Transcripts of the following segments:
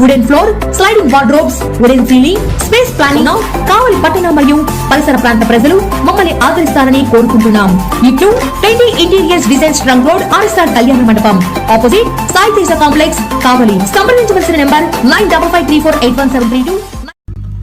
wooden floor sliding wardrobes wooden ceiling space planning Kavali పట్టణ మరియు పరిసర ప్రాంత ప్రజలు మమ్మల్ని ఆదరిస్తారని కోరుకుంటున్నాం. ఇట్లు twenty interiors design స్ట్రంగ్ road RSR Kalyana Mandapam. Opposite Sai Teja complex Kavali. సంప్రదించవలసిన number nine double five three four eight one seven three two.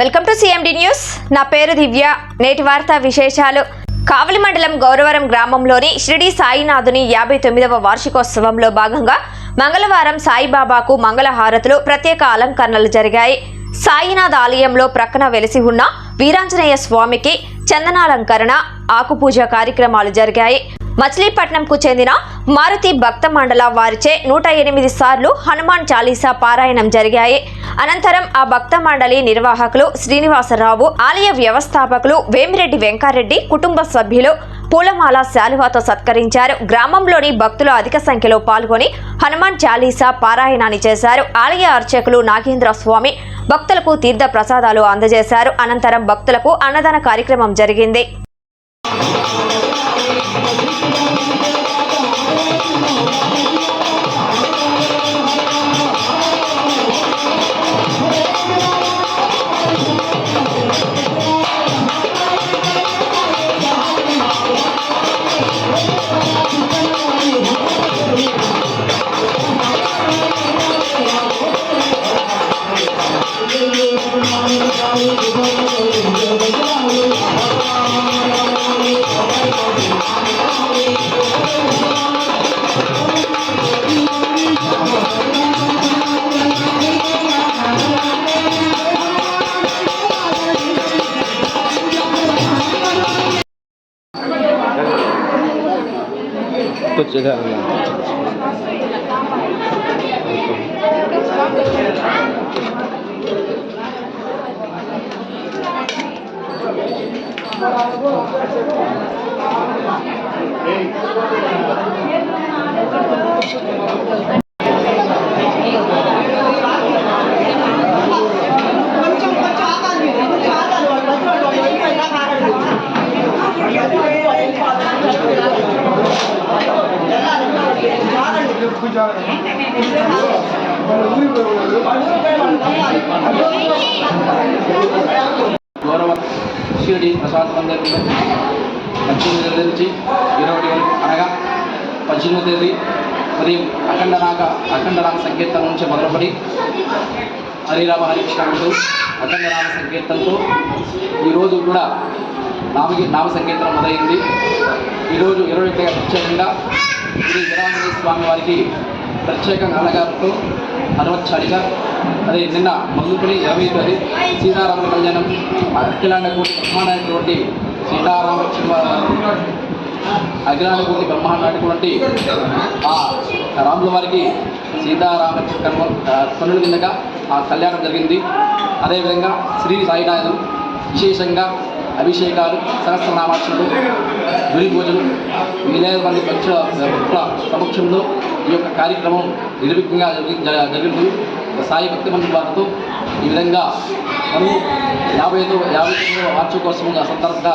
Welcome to CMD news. నా పేరు దివ్య. నేటి వార్త విశేషాలు. కావలి మండలం గౌరవరం గ్రామంలోని షిరిడి సాయినాథుని యాభై తొమ్మిదవ వార్షికోత్సవంలో భాగంగా మంగళవారం సాయిబాబాకు మంగళహారతులు ప్రత్యేక అలంకరణలు జరిగాయి. సాయినాథ్ ఆలయంలో ప్రక్కన వెలిసి ఉన్న వీరాంజనేయ స్వామికి చందనాలంకరణ ఆకుపూజ కార్యక్రమాలు జరిగాయి. మచిలీపట్నంకు చెందిన మారుతి భక్త మండల వారిచే నూట ఎనిమిది సార్లు హనుమాన్ చాలీసా పారాయణం జరిగాయి. అనంతరం ఆ భక్త మండలి నిర్వాహకులు శ్రీనివాసరావు ఆలయ వ్యవస్థాపకులు వేమిరెడ్డి వెంకారెడ్డి కుటుంబ సభ్యులు పూలమాల శాలువాతో సత్కరించారు. గ్రామంలోని భక్తులు అధిక సంఖ్యలో పాల్గొని హనుమాన్ చాలీసా పారాయణాన్ని చేశారు. ఆలయ అర్చకులు నాగేంద్ర స్వామి భక్తులకు తీర్థ ప్రసాదాలు అందజేశారు. అనంతరం భక్తులకు అన్నదాన కార్యక్రమం జరిగింది. 그 제가 గౌరవ షిరిడి ప్రసాద్ మందిరంలో పద్దెనిమిది తేదీ నుంచి ఇరవై వరకు అనగా పద్దెనిమిది తేదీ ఉదయం అఖండ నాగ అఖండ సంకీర్తన నుంచి మొదలుపడి హరిరామ హరికృష్ణుడు అఖండ నామ సంకీర్తనతో ఈరోజు కూడా నామకి నామ సంకీర్తనం మొదలైంది. ఈరోజు ఇరవై ప్రత్యేకంగా శ్రీ వీరాంజనేయ స్వామి వారికి ప్రత్యేకంగా అలగారుతో హనుమత్ అదే నిన్న మొదలుకొని ఇరవై తేదీ సీతారామ కళ్యాణం అఖిలాండ కోటి బ్రహ్మాండమైనటువంటి సీతారామ అఖిలాండ బ్రహ్మాండటువంటి ఆ రాముల వారికి సీతారామ కర్మ కన్నుల కిందగా ఆ కళ్యాణం జరిగింది. అదేవిధంగా శ్రీ సాయినాథం విశేషంగా అభిషేకాలు సహస్రనామాక్షలు గురి పూజలు వేలాది మంది భక్తుల భక్తుల సమక్షంలో ఈ యొక్క కార్యక్రమం నిర్విఘ్నంగా జ- జరిగింది. సాయి భక్తి మంది వారితో ఈ విధంగా మనం యాభై ఐదు యాభై తొమ్మిదవ కోసం సందర్భంగా